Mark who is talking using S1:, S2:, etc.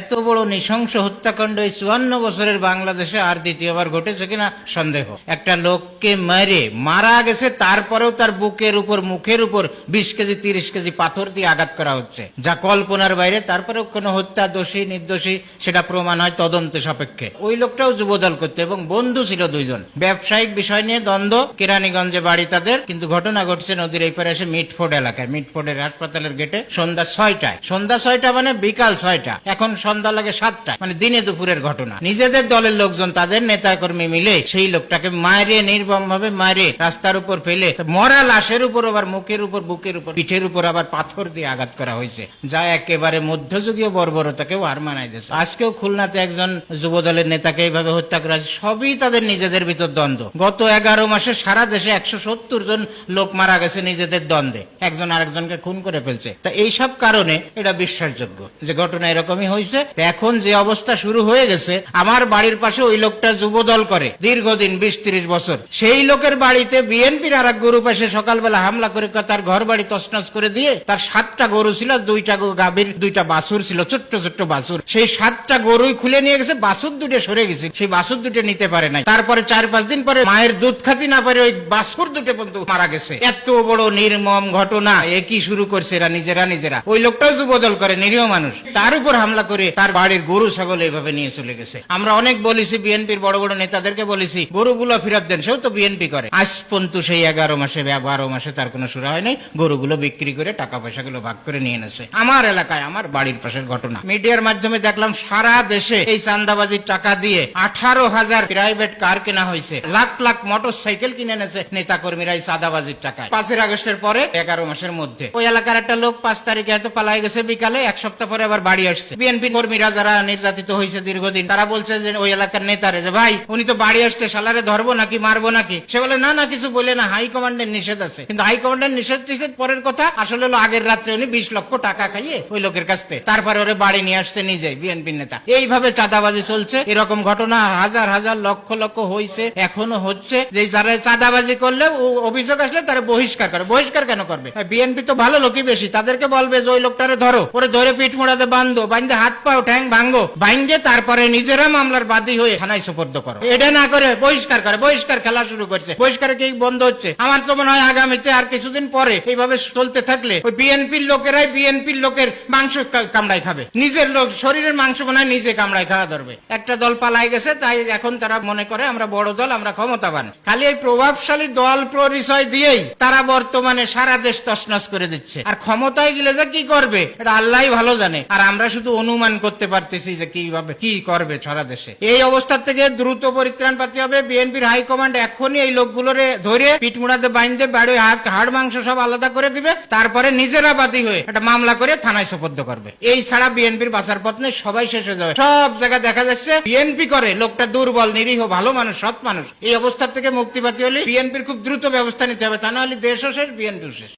S1: এত বড় নৃশংস হত্যাকাণ্ড এই চুয়ান্ন বছরের বাংলাদেশে আর দ্বিতীয়বার ঘটেছে কিনা সন্দেহ। একটা লোককে মেরে মারা গেছে, তারপরেও তার বুকের উপর, মুখের উপর বিশ কেজি, তিরিশ কেজি পাথর দিয়ে আঘাত করা হচ্ছে। যা কল্পনার বাইরে, তারপরেও কোনো হত্যা, দোষী, নির্দোষী, সেটা প্রমাণ হয় তদন্ত সাপেক্ষে। ওই লোকটাও যুবদল করতে এবং বন্ধু ছিল দুইজন। ব্যবসায়িক বিষয় নিয়ে দ্বন্দ্ব, কেরানীগঞ্জে বাড়ি তাদের, কিন্তু ঘটনা ঘটছে নদীর এই পারে এসে মিটফোর্ড এলাকায়। মিটফোর্ডের হাসপাতালের গেটে সন্ধ্যা ছয়টায়। সন্ধ্যা ছয়টা মানে বিকাল ছয়টা। এখন সন্ধ্যা লাগে সাতটা। মানে দিনে দুপুরের ঘটনা। নিজেদের দলের লোকজন, তাদের নেতা কর্মী মিলে সেই লোকটাকে মারে নির্মম ভাবে মারে রাস্তার উপর ফেলে, মরা লাশের উপর আবার মুখের উপর, বুকের উপর, পিঠের উপর আবার পাথর দিয়ে আঘাত করা হয়েছে, যা একেবারে মধ্যযুগীয় বর্বরতাকেও হার মানাই দিয়েছে। আজকেও খুলনাতে একজন যুব দলের নেতাকে এইভাবে হত্যা করা হয়েছে। সবই তাদের নিজেদের ভিতর দ্বন্দ্ব। গত এগারো মাসে সারা দেশে একশো সত্তর জন লোক মারা গেছে নিজেদের দ্বন্দ্বে। একজন আরেকজনকে খুন করে ফেলছে। তা এইসব কারণে এটা বিশ্বাসযোগ্য যে ঘটনা এরকমই হয়েছে। তা এখন যে অবস্থা শুরু হয়ে গেছে, আমার বাড়ির পাশে ওই লোকটা যুব দল করে, দীর্ঘদিন বিশ তিরিশ বছর। সেই লোকের বাড়িতে বিএনপির আর এক গরু পাশে সকালবেলা হামলা করে তার ঘর বাড়ি তছনছ করে দিয়ে, তার সাতটা গরু ছিল, দুইটা গাভীর, দুইটা বাছুর ছিল, ছোট্ট ছোট্ট বাছুর। সেই সাতটা গরুই খুলে নিয়ে গেছে, বাছুর দুটো সরে গেছে। সেই বাছুর দুটো নিতে পারে নাই। তারপরে চার, পাঁচ দিন পরে মায়ের দুধ খাতি না পারে ওই বাছুর দুটো পর্যন্ত মারা গেছে। এত বড় নির্মম ঘটনা একই শুরু করছে এরা নিজেরা নিজেরা? ওই লোকটাও যুবদল করে, নিরীহ মানুষ। তার উপর হামলা করে তার বাড়ির গরু ছাগল এইভাবে নিয়ে চলে গেছে। আমরা অনেক বলেছি, বিএনপির বড় বড় নেতাদেরকে বলেছি, গরুগুলো ফেরত দেন, সেও তো বিএনপি করে। আজ পর্যন্ত সেই এগারো মাসে বারো মাসে তার কোনো সুরা হয় নাই গরুগুলো বিক্রি করে টাকা পয়সাগুলো ভাগ করে নিয়ে এনেছে। আমার এলাকায়, আমার বাড়ির পাশের ঘটনা। মিডিয়ার মাধ্যমে দেখলাম সারা দেশে এই চান্দাবাজির টাকা দিয়ে আঠারো হাজার প্রাইভেট কার কেনা হয়েছে। লাখ লাখ মোটর সাইকেল কিনে এনেছে নেতা কর্মীরা এই চাঁদাবাজির টাকায়। পাঁচের আগস্টের পরে, এগারো মাসের মধ্যে, ওই এলাকার একটা লোক পাঁচ তারিখে হয়তো পালাই গেছে, বিকালে এক সপ্তাহ পরে আবার বাড়ি আসছে। বিএনপি কর্মীরা যারা নির্যাতিত হয়েছে দীর্ঘদিন, তারা বলছে যে ওই এলাকার নেতারে যে, ভাই, উনি তো বাড়ি আসছে সালারে ধরবো নাকি, মারবো নাকি? সে বলে, না না, কিছু বলে না হাই কমান্ডের নিষেধ আছে। কিন্তু হাই কমান্ডের নিষেধ টিষেধ, পরের কথা, আসলে হলো আগের রাত্রে উনি বিশ লক্ষ টাকা খাইয়ে ওই লোকের কাছ থেকে, তারপরে ওরে বাড়ি নিয়ে আসছে নিজে বিএনপি নেতা। এইভাবে চাঁদাবাজি চলছে, এরকম ঘটনা হাজার হাজার লক্ষ লক্ষ হয়েছে এখনও হচ্ছে। যে যারা চাঁদাবাজি করলে অভিযোগ আসলে তারা বহিষ্কার করে। বহিষ্কার কেন করবে? বিএনপি তো ভালো লোকই বেশি, তাদেরকে বলবে যে, ওই লোকটারে ধরো, ওরে ধরে পিঠ মোড়াতে বান্ধো, বান্ধে হাত পাও ঠ্যাং ভাঙ্গো, ভাঙ্গে তারপরে নিজেরা মামলার বাদী হয়ে থানায় সুপর্দ করো। এটা না করে বহিষ্কার করে, বহিষ্কার খেলা শুরু করছে। বহিষ্কার কি বন্ধ হচ্ছে? আমার তো মনে হয় আগামীতে আর কিছুদিন পরে এইভাবে চলতে থাকলে ওই বিএনপির লোকেরাই বিএনপির লোকের মাংস কামড়াই খাবে। নিজের লোক শরীরের মাংস হয় নিজে কামড়াই খাওয়া ধরবে। একটা দল পালাই গেছে, তাই এখন তারা মনে করে আমরা বড় দল, আমরা ক্ষমতাবান। খালি এই প্রভাবশালী দল পরিচয় দিয়েই তারা বর্তমানে সারা দেশ তছনছ করে দিচ্ছে। আর ক্ষমতায় গেলে যে কি করবে? এটা আল্লাহ ভালো জানে। আর আমরা শুধু অনুমান করতে পারতেছি যে কীভাবে কি করবে সারা দেশে। এই অবস্থা থেকে দ্রুত পরিত্রাণ পাতে হবে। বিএনপির হাইকমান্ড এখনই এই লোকগুলোরে ধরে পিঠমুড়াতে বাইন্দে, বাড়ি হাত হাড়, মাংস সব আলাদা করে দিবে। তারপরে নিজেরা বাদী হয়ে একটা মামলা করে থানায় সোপর্দ করবে। এই ছাড়া বিএনপির বাঁচার পথ নেই, সবাই শেষ হয়ে যাবে। সব জায়গায় দেখা যাচ্ছে বিএনপি করে, লোকটা দুর্বল, নিরীহ, ভালো মানুষ, সৎ মানুষ। এই অবস্থা থেকে মুক্তি পাতে হলে বিএনপির খুব দ্রুত ব্যবস্থা নিতে হবে। তা নাহলে দেশও শেষ, বিএনপিও শেষ।